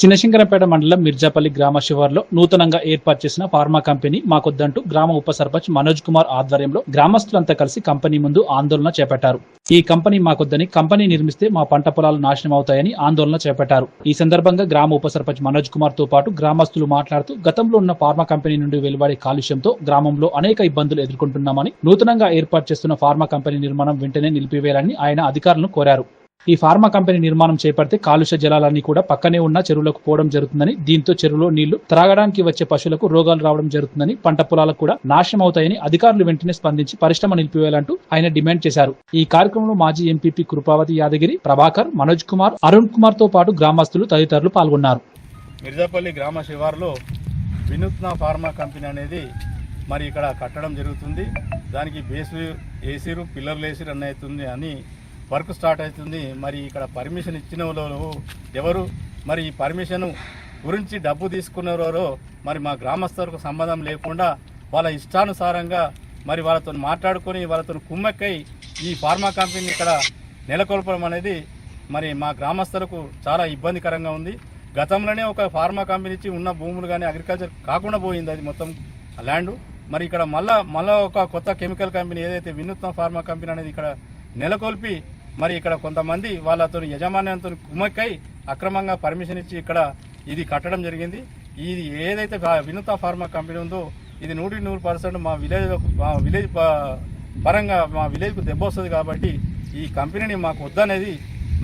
చిన్నశంకరంపేట మండలం మిర్జాపల్లి గ్రామ శివార్లో నూతనంగా ఏర్పాటు చేసిన ఫార్మా కంపెనీ మాకొద్దంటూ గ్రామ ఉప సర్పంచ్ మనోజ్ కుమార్ ఆధ్వర్యంలో గ్రామస్తులంతా కలిసి కంపెనీ ముందు ఆందోళన చేపట్టారు. ఈ కంపెనీ మాకొద్దని కంపెనీ నిర్మిస్తే మా పంట పొలాలు నాశనం అవుతాయని ఆందోళన చేపట్టారు. ఈ సందర్భంగా గ్రామ ఉప సర్పంచ్ మనోజ్ కుమార్తో పాటు గ్రామస్తులు మాట్లాడుతూ గతంలో ఉన్న ఫార్మా కంపెనీ నుండి వెలువడే కాలుష్యంతో గ్రామంలో అనేక ఇబ్బందులు ఎదుర్కొంటున్నామని నూతనంగా ఏర్పాటు చేస్తున్న ఫార్మా కంపెనీ నిర్మాణం వెంటనే నిలిపివేయాలని ఆయన అధికారులను కోరారు. ఈ ఫార్మా కంపెనీ నిర్మాణం చేపడితే కాలుష్య జలాలన్నీ కూడా పక్కనే ఉన్న చెరువులకు పోవడం జరుగుతుందని దీంతో చెరువులో నీళ్ళు త్రాగడానికి వచ్చే పశువులకు రోగాలు రావడం జరుగుతుందని పంట పొలాలకు కూడా నాశనం అవుతాయని అధికారులు వెంటనే స్పందించి పరిశ్రమ నిలిపివేయాలంటూ ఆయన డిమాండ్ చేశారు. ఈ కార్యక్రమంలో మాజీ ఎంపీపీ కృపావతి యాదగిరి ప్రభాకర్ మనోజ్ కుమార్ అరుణ్ కుమార్తో పాటు గ్రామస్తులు తదితరులు పాల్గొన్నారు. మిర్జాపల్లి గ్రామ శివారులో వినూత్న ఫార్మా కంపెనీ అనేది మరి ఇక్కడ కట్టడం జరుగుతుంది. దానికి బేసు వేసిరు పిల్లర్లు వేసిరు అన్న అవుతుంది అని వర్క్ స్టార్ట్ అవుతుంది. మరి ఇక్కడ పర్మిషన్ ఇచ్చిన ఎవరు? మరి ఈ పర్మిషన్ గురించి డబ్బు తీసుకున్నారో మరి మా గ్రామస్తులకు సంబంధం లేకుండా వాళ్ళ ఇష్టానుసారంగా మరి వాళ్ళతో మాట్లాడుకొని వాళ్ళతో కుమ్మక్కై ఈ ఫార్మా కంపెనీ ఇక్కడ నెలకొల్పడం అనేది మరి మా గ్రామస్తులకు చాలా ఇబ్బందికరంగా ఉంది. గతంలోనే ఒక ఫార్మా కంపెనీ ఇచ్చి ఉన్న భూములు కానీ అగ్రికల్చర్ కాకుండా పోయింది అది మొత్తం ల్యాండ్. మరి ఇక్కడ మళ్ళా మళ్ళా ఒక కొత్త కెమికల్ కంపెనీ ఏదైతే వినూత్న ఫార్మా కంపెనీ అనేది ఇక్కడ నెలకొల్పి మరి ఇక్కడ కొంతమంది వాళ్ళతో యజమాన్యంతో కుమ్మక్కై అక్రమంగా పర్మిషన్ ఇచ్చి ఇక్కడ ఇది కట్టడం జరిగింది. ఇది ఏదైతే వినూత ఫార్మా కంపెనీ ఉందో ఇది నూటికి నూరు పర్సెంట్ మా విలేజ్ మా విలేజ్ పరంగా మా విలేజ్కు దెబ్బ వస్తుంది కాబట్టి ఈ కంపెనీని మాకు వద్దనేది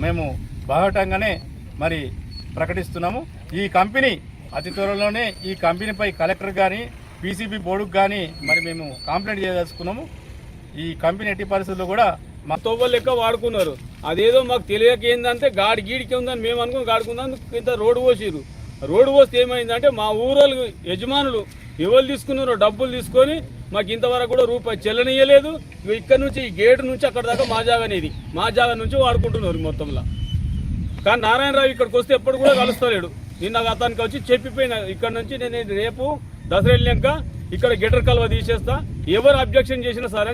మేము బాహటంగానే మరి ప్రకటిస్తున్నాము. ఈ కంపెనీ అతి త్వరలోనే ఈ కంపెనీపై కలెక్టర్ కానీ పీసీబీ బోర్డుకు కానీ మరి మేము కంప్లైంట్ చేయదలుచుకున్నాము. ఈ కంపెనీ ఎట్టి పరిస్థితుల్లో కూడా మా తోవ లెక్క వాడుకున్నారు. అదేదో మాకు తెలియక ఏందంటే గాడి గీడికి ఉందని మేము అనుకుని గాడుకుందాం ఇంత రోడ్డు పోసిరు రోడ్డు పోస్తే ఏమైందంటే మా ఊరోళ్ళు యజమానులు ఎవరు తీసుకున్నారో డబ్బులు తీసుకొని మాకు ఇంతవరకు కూడా రూపాయి చెల్లనియలేదు. ఇక్కడ నుంచి ఈ గేటు నుంచి అక్కడ దాకా మా జాగా అనేది. మా జాగా నుంచి వాడుకుంటున్నారు మొత్తంలో. కానీ నారాయణరావు ఇక్కడికి వస్తే ఎప్పుడు కూడా కలుస్తలేడు. నిన్న అతనికి వచ్చి చెప్పిపోయిన ఇక్కడ నుంచి నేను రేపు దసరా వెళ్ళాక ఇక్కడ గెటర్ కలువ తీసేస్తా. ఎవరు అబ్జెక్షన్ చేసినా సరే